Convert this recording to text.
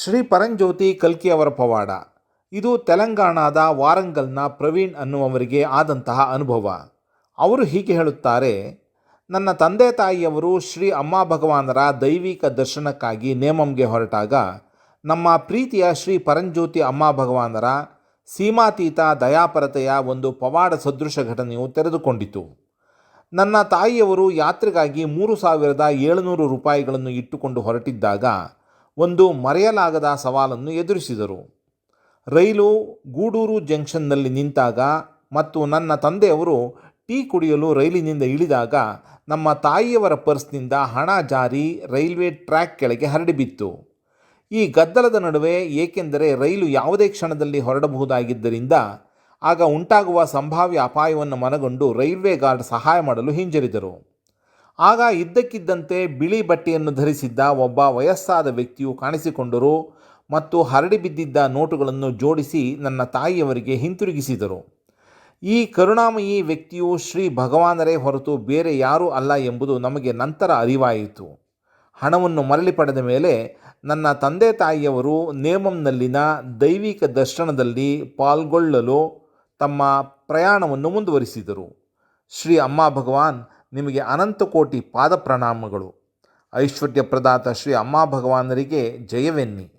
ಶ್ರೀ ಪರಂಜ್ಯೋತಿ ಕಲ್ಕಿ ಅವರ ಪವಾಡ. ಇದು ತೆಲಂಗಾಣದ ವಾರಂಗಲ್ನ ಪ್ರವೀಣ್ ಅನ್ನುವವರಿಗೆ ಆದಂತಹ ಅನುಭವ. ಅವರು ಹೀಗೆ ಹೇಳುತ್ತಾರೆ, ನನ್ನ ತಂದೆ ತಾಯಿಯವರು ಶ್ರೀ ಅಮ್ಮ ಭಗವಾನರ ದೈವಿಕ ದರ್ಶನಕ್ಕಾಗಿ ನೇಮಂಗೆ ಹೊರಟಾಗ, ನಮ್ಮ ಪ್ರೀತಿಯ ಶ್ರೀ ಪರಂಜ್ಯೋತಿ ಅಮ್ಮ ಭಗವಾನರ ಸೀಮಾತೀತ ದಯಾಪರತೆಯ ಒಂದು ಪವಾಡ ಸದೃಶ ಘಟನೆಯು ತೆರೆದುಕೊಂಡಿತು. ನನ್ನ ತಾಯಿಯವರು ಯಾತ್ರೆಗಾಗಿ ಮೂರು ಸಾವಿರದ ಏಳುನೂರು ರೂಪಾಯಿಗಳನ್ನು ಇಟ್ಟುಕೊಂಡು ಹೊರಟಿದ್ದಾಗ ಒಂದು ಮರೆಯಲಾಗದ ಸವಾಲನ್ನು ಎದುರಿಸಿದರು. ರೈಲು ಗೂಡೂರು ಜಂಕ್ಷನ್ನಲ್ಲಿ ನಿಂತಾಗ ಮತ್ತು ನನ್ನ ತಂದೆಯವರು ಟೀ ಕುಡಿಯಲು ರೈಲಿನಿಂದ ಇಳಿದಾಗ ನಮ್ಮ ತಾಯಿಯವರ ಪರ್ಸ್ನಿಂದ ಹಣ ಜಾರಿ ರೈಲ್ವೆ ಟ್ರ್ಯಾಕ್ ಕೆಳಗೆ ಹರಡಿಬಿತ್ತು ಈ ಗದ್ದಲದ ನಡುವೆ ಏಕೆಂದರೆ ರೈಲು ಯಾವುದೇ ಕ್ಷಣದಲ್ಲಿ ಹೊರಡಬಹುದಾಗಿದ್ದರಿಂದ ಆಗ ಉಂಟಾಗುವ ಸಂಭಾವ್ಯ ಅಪಾಯವನ್ನು ಮನಗೊಂಡು ರೈಲ್ವೆ ಗಾರ್ಡ್ ಸಹಾಯ ಮಾಡಲು ಹಿಂಜರಿದರು. ಆಗ ಇದ್ದಕ್ಕಿದ್ದಂತೆ ಬಿಳಿ ಬಟ್ಟೆಯನ್ನು ಧರಿಸಿದ್ದ ಒಬ್ಬ ವಯಸ್ಸಾದ ವ್ಯಕ್ತಿಯು ಕಾಣಿಸಿಕೊಂಡರು ಮತ್ತು ಹರಡಿ ಬಿದ್ದಿದ್ದ ನೋಟುಗಳನ್ನು ಜೋಡಿಸಿ ನನ್ನ ತಾಯಿಯವರಿಗೆ ಹಿಂತಿರುಗಿಸಿದರು. ಈ ಕರುಣಾಮಯಿ ವ್ಯಕ್ತಿಯು ಶ್ರೀ ಭಗವಾನರೇ ಹೊರತು ಬೇರೆ ಯಾರೂ ಅಲ್ಲ ಎಂಬುದು ನಮಗೆ ನಂತರ ಅರಿವಾಯಿತು. ಹಣವನ್ನು ಮರಳಿ ಪಡೆದ ಮೇಲೆ ನನ್ನ ತಂದೆ ತಾಯಿಯವರು ನೇಮಂನಲ್ಲಿನ ದೈವಿಕ ದರ್ಶನದಲ್ಲಿ ಪಾಲ್ಗೊಳ್ಳಲು ತಮ್ಮ ಪ್ರಯಾಣವನ್ನು ಮುಂದುವರಿಸಿದರು. ಶ್ರೀ ಅಮ್ಮ ಭಗವಾನ್ ನಿಮಗೆ ಅನಂತ ಕೋಟಿ ಪಾದ ಪ್ರಣಾಮಗಳು ಐಶ್ವರ್ಯ ಪ್ರದಾತ ಶ್ರೀ ಅಮ್ಮ ಭಗವಾನರಿಗೆ ಜಯವೆನ್ನಿ.